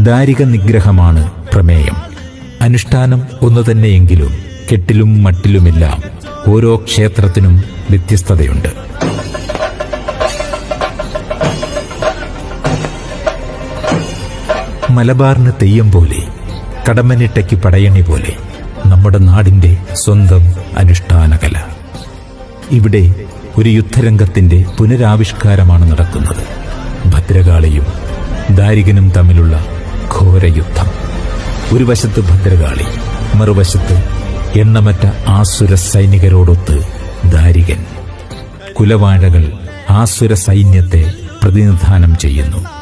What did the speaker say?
ദാരിക നിഗ്രഹമാണ് പ്രമേയം. അനുഷ്ഠാനം ഒന്നു തന്നെയെങ്കിലും കെട്ടിലും മട്ടിലുമെല്ലാം. ഓരോ ക്ഷേത്രത്തിനും വ്യത്യസ്തതയുണ്ട്. മലബാറിന് തെയ്യം പോലെ കടമ്മനിട്ടയ്ക്ക് പടയണി പോലെ നമ്മുടെ നാടിന്റെ സ്വന്തം അനുഷ്ഠാനകല. ഇവിടെ ഒരു യുദ്ധരംഗത്തിന്റെ പുനരാവിഷ്കാരമാണ് നടക്കുന്നത്. ഭദ്രകാളിയും ദാരികനും തമ്മിലുള്ള ഘോരയുദ്ധം. ഒരു വശത്ത് ഭദ്രകാളി മറുവശത്ത് എണ്ണമറ്റ ആസുര സൈനികരോടൊത്ത് ദാരികൻ. കുലവാഴകൾ ആസുര സൈന്യത്തെ പ്രതിനിധാനം ചെയ്യുന്നു.